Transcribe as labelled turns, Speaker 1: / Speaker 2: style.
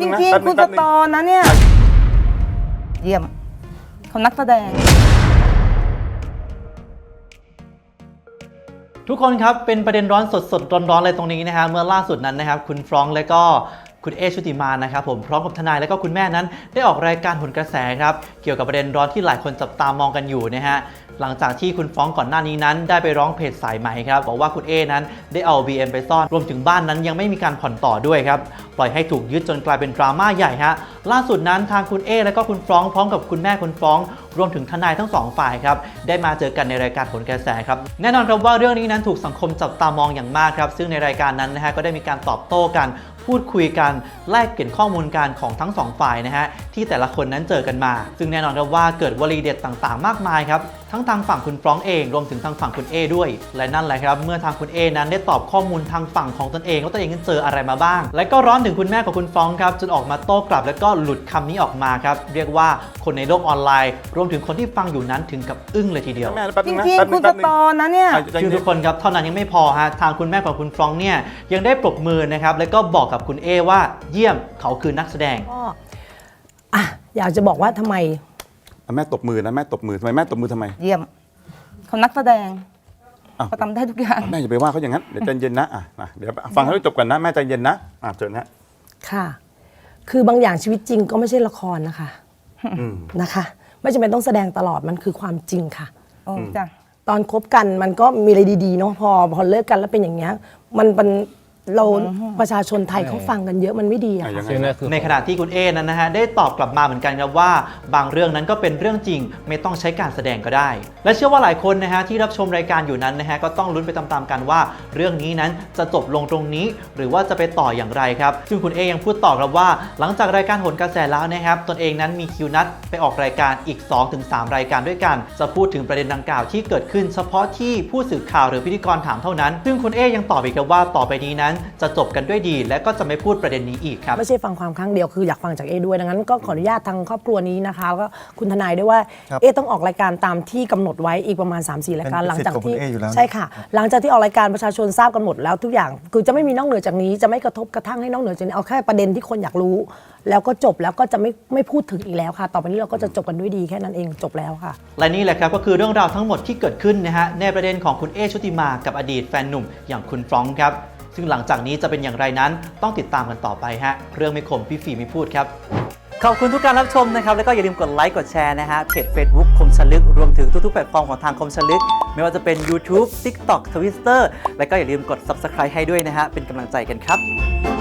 Speaker 1: จริงๆ คุณสตอนะเนี่ย เยี่ยม เขานักแสดง
Speaker 2: ทุกคนครับ เป็นประเด็นร้อนสดๆร้อนๆเลยตรงนี้นะฮะเมื่อล่าสุดนั้นนะครับ คุณฟรองก์และก็คุณเอชุติมานะครับผมพร้อมกับทนายและก็คุณแม่นั้น ได้ออกรายการผลกระแสครับ เกี่ยวกับประเด็นร้อนที่หลายคนจับตามองกันอยู่นะฮะ หลังจากที่คุณฟรองก่อนหน้านี้นั้น ได้ไปร้องเพจสายใหม่ครับบอกว่าคุณเอนั้นได้เอา BM ไปซ่อนรวมถึงบ้านนั้นยังไม่มีการผ่อนต่อด้วยครับปล่อยให้ถูกยึดจนกลายเป็นดราม่าใหญ่ฮะล่าสุดนั้นทางคุณเอและก็คุณฟรองพร้อมกับคุณแม่คุณฟรอง รวมถึงทนายทั้งสองฝ่ายครับได้มาเจอกันในรายการผลกระแสครับแน่นอนครับว่าเรื่องนี้นั้นถูกสังคมจับตามองอย่างมากครับซึ่งในรายการนั้นนะฮะก็ได้มีการตอบโต้กันพูดคุยกันแลกเปลี่ยนข้อมูลการของทั้งสองฝ่ายนะฮะที่แต่ละคนนั้นเจอกันมา ซึ่งแน่นอนครับว่าเกิดวลีเด็ดต่างๆ มากมายครับทั้งทางฝั่งคุณฟรองก์เองรวมถึงทางฝั่งคุณเอด้วย และนั่นแหละครับเมื่อทางคุณเอนั้นได้ตอบข้อมูลทางฝั่งของตนเองว่าตัวเองนั้นเจออะไรมาบ้าง และก็ร้อนถึงคุณแม่ของคุณฟรองก์ครับจนออกมาโต้กลับ แล้วก็หลุดคำนี้ออกมาครับเรียกว่าคนในโลกออนไลน์ รวมถึงคนที่ฟังอยู่นั้นถึงกับอึ้งเลยทีเดียว
Speaker 3: แม่แป๊บ
Speaker 1: จ
Speaker 3: นึงนะ
Speaker 1: ริง
Speaker 3: แป๊บ
Speaker 1: ๆ
Speaker 3: นึ
Speaker 1: คุ
Speaker 3: ง
Speaker 1: ณส
Speaker 3: แป๊บนึง
Speaker 1: ตอนะเนี่ย
Speaker 3: ใจ
Speaker 2: คือ
Speaker 3: เย็
Speaker 2: ทุกคนครับเท่านั้นยังไม่พอฮะทางคุณแม่ของคุณฟรองก์เนี่ยยังได้ปรบมือนะครับแล้วก็บอกกับคุณเอว่าเยี่ยมเขาคือนักแสดง
Speaker 4: ก็อะอยากจะบอกว่าทำไม
Speaker 3: อะแม่ตบมือนะแม่ตบมือทำไมแม่ตบมือทำไม
Speaker 1: เยี่ยมเขานักแสดง
Speaker 3: อ้าว
Speaker 1: เขาทำได้ทุกอย่าง
Speaker 3: แม่อย่าไปว่าเขาอย่างนั้นเดี๋ยวใจเย็นนะอะอะเดี๋ยวฟังให้จบก่อนนะแม่ใจเย็นนะอะเชิญนะ
Speaker 4: ค่ะ คือบางอย่างชีวิตจริงก็ไม่ใช่ละครนะคะ
Speaker 3: อืม
Speaker 4: นะคะ ไม่จำเป็นต้องแสดงตลอดมันคือความจริงค่ะ
Speaker 1: โอ้จ้ะ
Speaker 4: ตอนคบกันมันก็มีอะไรดีๆเนาะพอพอเลิกกันแล้วเป็นอย่างเงี้ยมันเป็น เราประชาชนไทยเขาฟังกันเยอะมันไม่ดีอะ
Speaker 3: อะ
Speaker 4: ค่ะ
Speaker 3: ยังไง
Speaker 5: ซึ่งนั่
Speaker 3: นะ
Speaker 5: นคือ
Speaker 2: ในขณะที่คุณเอนั้นนะฮะได้ตอบกลับมาเหมือนกันครับว่า บางเรื่องนั้นก็เป็นเรื่องจริง ไม่ต้องใช้การแสดงก็ได้ และเชื่อว่าหลายคนนะฮะที่รับชมรายการอยู่นั้นนะฮะก็ต้องลุ้นไปตามๆกันว่า เรื่องนี้นั้นจะจบลงตรงนี้ หรือว่าจะไปต่ออย่างไรครับซึ่งคุณเอยังพูดต่อครับว่า หลังจากรายการโหนกระแสแล้วนะครับตนเองนั้นมีคิวนัดไปออกรายการอีก 2-3 รายการด้วยกัน จะพูดถึงประเด็นดังกล่าวที่เกิดขึ้น เฉพาะที่ผู้สื่อข่าวหรือพิธีกรถามเท่านั้น ซึ่งคุณเอยังตอบอีกครับว่าต่อไปนี้นั้นจะจบกันด้วยดี และก็จะไม่พูดประเด็นนี้อีกครับ
Speaker 4: ไม่ใช่ฟังความครั้งเดียวคืออยากฟังจากเอด้วยดังนั้นก็ขออนุญาตทางครอบครัวนี้นะคะแล้วก็คุณทนายด้วยว่า
Speaker 6: ครับ
Speaker 4: เอต้องออกรายการตามที่กำหนดไว้อีกประมาณ3-4รายการ
Speaker 6: เป็น
Speaker 4: หลังจากที่
Speaker 6: สิทธิ์ของคุณเออยู่แล้ว
Speaker 4: ใช่ค่ะ หลังจากที่ออกรายการประชาชนทราบกันหมดแล้วทุกอย่างคือจะไม่มีนอกเหนือจากนี้จะไม่กระทบกระทั่งให้นอกเหนือจากนี้เอาแค่ประเด็นที่คนอยากรู้ แล้วก็จบแล้วก็จะไม่ไม่พูดถึงอีกแล้วค่ะ ต่อไปนี้เราก็จะจบกันด้วยดีแค่นั้นเองจบแล้วค่ะ
Speaker 2: และนี่แหละครับก็คือเรื่องราวทั้งหมดที่เกิดขึ้นนะฮะในประเด็นของคุณเอชุติมากับอดีตแฟนหนุ่มอย่างคุณฟรองก์ครับ ซึ่งหลังจากนี้จะเป็นอย่างไรนั้นต้องติดตามกันต่อไปฮะเรื่องไม่คมพี่ฝีไม่พูดครับ ขอบคุณทุกการรับชมนะครับ แล้วก็อย่าลืมกดไลค์กดแชร์นะฮะเพจ Facebook คมชลึก รวมถึงทุกๆแพลตฟอร์มของทางคมชลึก ไม่ว่าจะเป็น YouTube TikTok Twitter แล้วก็อย่าลืมกด Subscribe ให้ด้วยนะฮะเป็นกำลังใจกันครับ